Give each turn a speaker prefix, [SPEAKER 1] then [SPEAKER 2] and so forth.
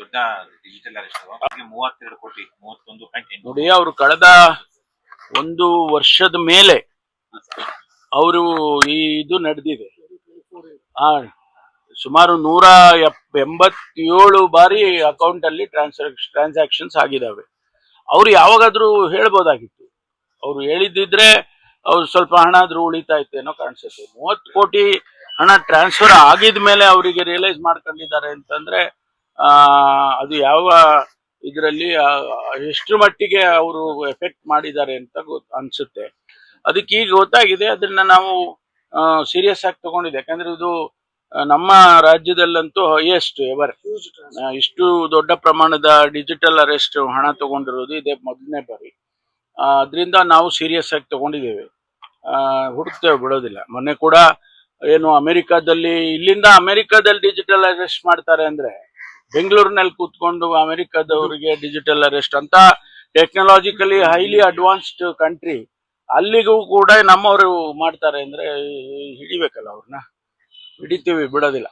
[SPEAKER 1] ದೊಡ್ಡ ಡಿಜಿಟಲ್ ಮೂವತ್ತೆರಡು ಕೋಟಿ, ಮೂವತ್ತೊಂದು
[SPEAKER 2] ನೋಡಿ, ಅವರು ಕಳೆದ ಒಂದು ವರ್ಷದ ಮೇಲೆ ಅವರು ಈ ಇದು ನಡೆದಿದೆ. ಸುಮಾರು ನೂರ ಎಂಬತ್ತೇಳು ಬಾರಿ ಅಕೌಂಟ್ ಅಲ್ಲಿ ಟ್ರಾನ್ಸಾಕ್ಷ ಟ್ರಾನ್ಸಾಕ್ಷನ್ಸ್ ಆಗಿದಾವೆ. ಅವ್ರು ಯಾವಾಗಾದ್ರೂ ಹೇಳ್ಬೋದಾಗಿತ್ತು. ಅವ್ರು ಹೇಳಿದ್ದಿದ್ರೆ ಅವ್ರು ಸ್ವಲ್ಪ ಹಣ ಆದ್ರೂ ಉಳಿತಾ ಏನೋ ಕಾಣಿಸುತ್ತೆ. ಮೂವತ್ತು ಕೋಟಿ ಹಣ ಟ್ರಾನ್ಸ್ಫರ್ ಆಗಿದ ಮೇಲೆ ಅವರಿಗೆ ರಿಯಲೈಸ್ ಮಾಡ್ಕೊಂಡಿದ್ದಾರೆ ಅಂತಂದ್ರೆ ಅದು ಯಾವ ಇದರಲ್ಲಿ ಎಷ್ಟು ಮಟ್ಟಿಗೆ ಅವರು ಎಫೆಕ್ಟ್ ಮಾಡಿದ್ದಾರೆ ಅಂತ ಅನ್ಸುತ್ತೆ. ಅದಕ್ಕೆ ಈಗ ಗೊತ್ತಾಗಿದೆ ಅದನ್ನ ನಾವು ಸೀರಿಯಸ್ ಆಗಿ ತಗೊಂಡಿದೆ ಯಾಕಂದ್ರೆ ಇದು ನಮ್ಮ ರಾಜ್ಯದಲ್ಲಂತೂ ಹೈಯೆಸ್ಟ್ ಎವರ್ ಇಷ್ಟು ದೊಡ್ಡ ಪ್ರಮಾಣದ ಡಿಜಿಟಲ್ ಅರೆಸ್ಟ್ ಹಣ ತಗೊಂಡಿರೋದು ಇದೇ ಮೊದಲನೇ ಬಾರಿ. ಅದರಿಂದ ನಾವು ಸೀರಿಯಸ್ ಆಗಿ ತಗೊಂಡಿದ್ದೇವೆ. ಆ, ಹುಡುಕ್ತೇವೆ ಬಿಡೋದಿಲ್ಲ. ಮೊನ್ನೆ ಕೂಡ ಏನು ಅಮೆರಿಕಾದಲ್ಲಿ ಇಲ್ಲಿಂದ ಅಮೆರಿಕಾದಲ್ಲಿ ಡಿಜಿಟಲ್ ಅರೆಸ್ಟ್ ಮಾಡ್ತಾರೆ ಅಂದ್ರೆ ಬೆಂಗಳೂರಿನಲ್ಲಿ ಕೂತ್ಕೊಂಡು ಅಮೆರಿಕದವರಿಗೆ ಡಿಜಿಟಲ್ ಅರೆಸ್ಟ್ ಅಂತ ಟೆಕ್ನಾಲಜಿಕಲಿ ಹೈಲಿ ಅಡ್ವಾನ್ಸ್ಡ್ ಕಂಟ್ರಿ ಅಲ್ಲಿಗೂ ಕೂಡ ನಮ್ಮವರು ಮಾಡ್ತಾರೆ ಅಂದ್ರೆ ಹಿಡಿಬೇಕಲ್ಲ ಅವ್ರನ್ನ? ಹಿಡಿತೀವಿ, ಬಿಡೋದಿಲ್ಲ.